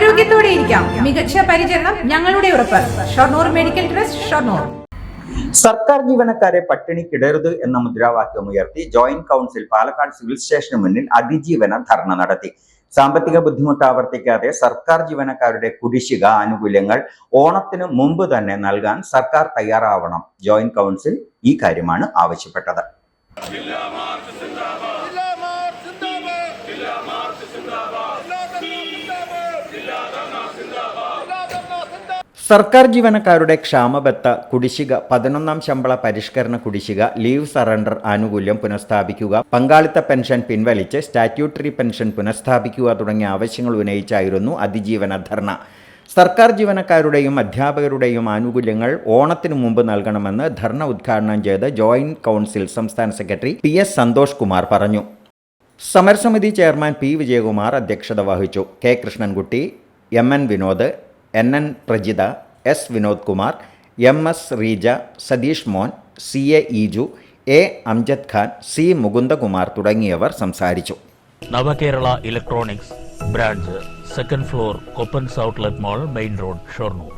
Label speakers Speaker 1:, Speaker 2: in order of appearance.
Speaker 1: ആരോഗ്യത്തോടെ ഇരിക്കാം. മികച്ച പരിചരണം ഞങ്ങളുടെ ഉറപ്പ്. Shoranur medical trust Shoranur.
Speaker 2: സർക്കാർ ജീവനക്കാരെ പട്ടിണിക്കിടരുത് എന്ന മുദ്രാവാക്യം ഉയർത്തി ജോയിന്റ് കൗൺസിൽ പാലക്കാട് സിവിൽ സ്റ്റേഷന് മുന്നിൽ അതിജീവന ധർണ നടത്തി. സാമ്പത്തിക ബുദ്ധിമുട്ട് ആവർത്തിക്കാതെ സർക്കാർ ജീവനക്കാരുടെ കുടിശ്ശിക ആനുകൂല്യങ്ങൾ ഓണത്തിന് മുമ്പ് തന്നെ നൽകാൻ സർക്കാർ തയ്യാറാവണം. ജോയിന്റ് കൗൺസിൽ ഈ കാര്യമാണ് ആവശ്യപ്പെട്ടത്. സർക്കാർ ജീവനക്കാരുടെ ക്ഷാമബത്ത കുടിശ്ശിക പതിനൊന്നാം ശമ്പള പരിഷ്കരണ കുടിശ്ശിക ലീവ് സറണ്ടർ ആനുകൂല്യം പുനഃസ്ഥാപിക്കുക പങ്കാളിത്ത പെൻഷൻ പിൻവലിച്ച് സ്റ്റാറ്റ്യൂട്ടറി പെൻഷൻ പുനഃസ്ഥാപിക്കുക തുടങ്ങിയ ആവശ്യങ്ങൾ ഉന്നയിച്ചായിരുന്നു അതിജീവന ധർണ. സർക്കാർ ജീവനക്കാരുടെയും അധ്യാപകരുടെയും ആനുകൂല്യങ്ങൾ ഓണത്തിനു മുമ്പ് നൽകണമെന്ന് ധർണ ഉദ്ഘാടനം ചെയ്ത് ജോയിന്റ് കൗൺസിൽ സംസ്ഥാന secretary P S Santhosh Kumar പറഞ്ഞു. സമരസമിതി ചെയർമാൻ പി വിജയകുമാർ അധ്യക്ഷത വഹിച്ചു. K Krishnankutty M N Vinod N N Prajitha S Vinod Kumar M S Reeja Satheesh Mon C A Eeju A Amjad Khan C Mukundakumar തുടങ്ങിയവർ സംസാരിച്ചു.
Speaker 3: Navakerala electronics branch second floor Koppans outlet mall main road Shoranur